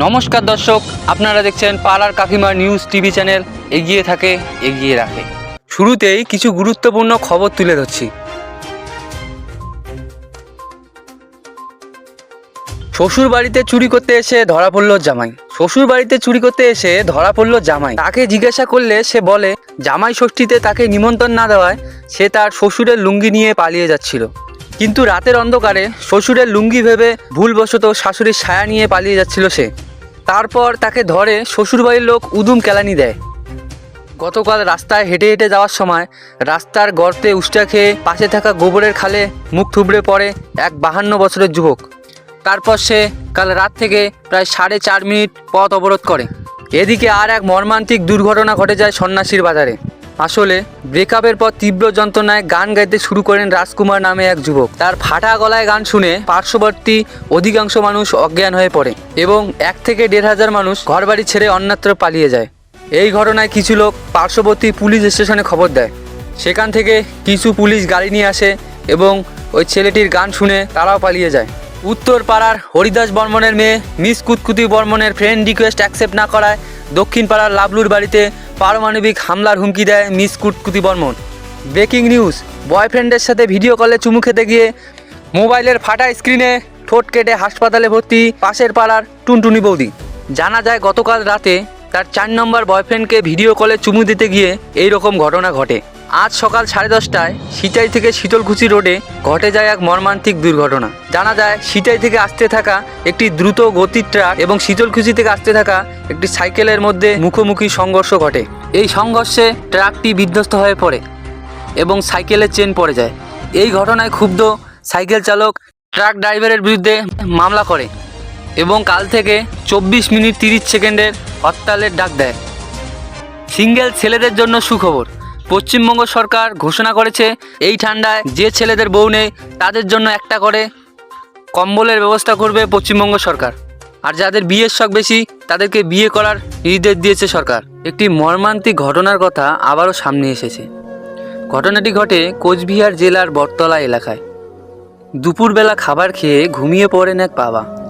নমস্কার দর্শক, আপনারা দেখছেন পাড়ার কাকিমা নিউজ টিভি চ্যানেল, এগিয়ে থাকে, এগিয়ে রাখে। শুরুতেই কিছু গুরুত্বপূর্ণ খবর তুলে ধরছি। শ্বশুর বাড়িতে চুরি করতে এসে ধরা পড়ল জামাই। শ্বশুর বাড়িতে চুরি করতে এসে ধরা পড়ল জামাই। তাকে জিজ্ঞাসা করলে সে বলে, জামাই ষষ্ঠীতে তাকে নিমন্ত্রণ না দেওয়ায় সে তার শ্বশুরের লুঙ্গি নিয়ে পালিয়ে যাচ্ছিল। কিন্তু রাতের অন্ধকারে শ্বশুরের লুঙ্গি ভেবে ভুলবশত শাশুড়ির ছায়া নিয়ে পালিয়ে যাচ্ছিল সে। তারপর তাকে ধরে শ্বশুরবাড়ির লোক উদুম কেলানি দেয়। গতকাল রাস্তায় হেঁটে হেঁটে যাওয়ার সময় রাস্তার গর্তে উষ্টা খেয়ে পাশে থাকা গোবরের খালে মুখ থুবড়ে পড়ে এক বাহান্ন বছরের যুবক। তারপর সে কাল রাত থেকে প্রায় সাড়ে চার মিনিট পথ অবরোধ করে। এদিকে আর এক মর্মান্তিক দুর্ঘটনা ঘটে যায় সন্ন্যাসীর বাজারে। আসলে ব্রেকআপের পর তীব্র যন্ত্রণায় গান গাইতে শুরু করেন রাজকুমার নামে এক যুবক। তার ফাটা গলায় গান শুনে পার্শ্ববর্তী অধিকাংশ মানুষ অজ্ঞান হয়ে পড়ে এবং এক থেকে দেড় হাজার মানুষ ঘরবাড়ি ছেড়ে অন্যত্র পালিয়ে যায়। এই ঘটনায় কিছু লোক পার্শ্ববর্তী পুলিশ স্টেশনে খবর দেয়। সেখান থেকে কিছু পুলিশ গাড়ি নিয়ে আসে এবং ওই ছেলেটির গান শুনে তারাও পালিয়ে যায়। উত্তর পাড়ার হরিদাস বর্মনের মেয়ে মিস কুতকুতি বর্মনের ফ্রেন্ড রিকোয়েস্ট অ্যাকসেপ্ট না করায় দক্ষিণ পাড়ার লাবলুর বাড়িতে পারমাণবিক হামলার হুমকি দেয় miss Kutkuti Barman. Breaking news, বয়ফ্রেন্ডের সাথে ভিডিও কলে চুমু খেতে গিয়ে মোবাইলের ফাটা স্ক্রিনে ঠোঁট কেটে হাসপাতালে ভর্তি পাশের পাড়ার টুনটুনি বৌদি। জানা যায়, গতকাল রাতে তার চার নম্বর বয়ফ্রেন্ডকে ভিডিও কলে চুমু দিতে গিয়ে এই রকম ঘটনা ঘটে। আজ সকাল সাড়ে দশটায় সিটাই থেকে শীতলকুচি রোডে ঘটে যায় এক মর্মান্তিক দুর্ঘটনা। জানা যায় সিটাই থেকে আসতে থাকা একটি দ্রুত গতির ট্রাক এবং শীতলকুচি থেকে আসতে থাকা একটি সাইকেলের মধ্যে মুখোমুখি সংঘর্ষ ঘটে। এই সংঘর্ষে ট্রাকটি বিধ্বস্ত হয়ে পড়ে এবং সাইকেলের চেন পড়ে যায়। এই ঘটনায় ক্ষুব্ধ সাইকেল চালক ট্রাক ড্রাইভারের বিরুদ্ধে মামলা করে। এবং কাল থেকে চব্বিশ মিনিট তিরিশ সেকেন্ডের হরতালের ডাক দেয়। সিঙ্গেল ছেলেদের জন্য সুখবর। পশ্চিমবঙ্গ সরকার ঘোষণা করেছে, এই ঠান্ডায় যে ছেলেদের বউ নেই, তাদের জন্য একটা করে কম্বলের ব্যবস্থা করবে পশ্চিমবঙ্গ সরকার। আর যাদের বিয়ের শখ বেশি, তাদেরকে বিয়ে করার নির্দেশ দিয়েছে সরকার। একটি মর্মান্তিক ঘটনার কথা আবারও সামনে এসেছে। ঘটনাটি ঘটে কোচবিহার জেলার বটতলা এলাকায়। দুপুরবেলা খাবার খেয়ে ঘুমিয়ে পড়েন এক বাবা।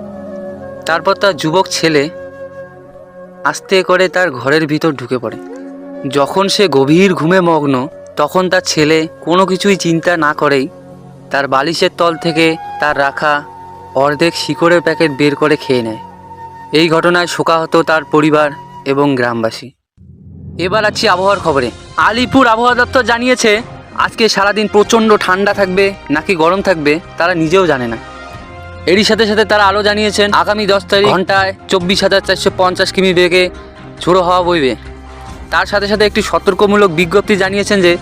তারপর তার যুবক ছেলে আস্তে করে তার ঘরের ভিতর ঢুকে পড়ে। যখন সে গভীর ঘুমে মগ্ন, তখন তার ছেলে কোনো কিছুই চিন্তা না করেই তার বালিশের তল থেকে তার রাখা অর্ধেক শিকড়ের প্যাকেট বের করে খেয়ে নেয়। এই ঘটনায় শোকাহত তার পরিবার এবং গ্রামবাসী। এবার আছি আবহাওয়ার খবরে। আলিপুর আবহাওয়া দপ্তর জানিয়েছে, আজকে সারাদিন প্রচণ্ড ঠান্ডা থাকবে, নাকি গরম থাকবে, তারা নিজেও জানে না। এরই সাথে সাথে তারা আরও জানিয়েছেন, আগামী দশ তারিখ ঘন্টায় চব্বিশ হাজার চারশো পঞ্চাশ কিমি বেগে ঝোড়ো হাওয়া বইবে। তার সাথে সাথে একটি সতর্কমূলক বিজ্ঞপ্তি জানিয়েছেন যে,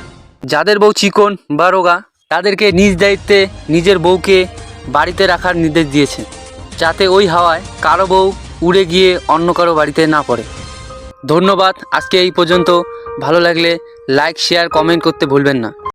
যাদের বউ চিকন বা রোগা, তাদেরকে নিজ দায়িত্বে নিজের বউকে বাড়িতে রাখার নির্দেশ দিয়েছে যাতে ওই হাওয়ায় কারও বউ উড়ে গিয়ে অন্য কারও বাড়িতে না পড়ে। ধন্যবাদ, আজকে এই পর্যন্ত। ভালো লাগলে লাইক, শেয়ার, কমেন্ট করতে ভুলবেন না।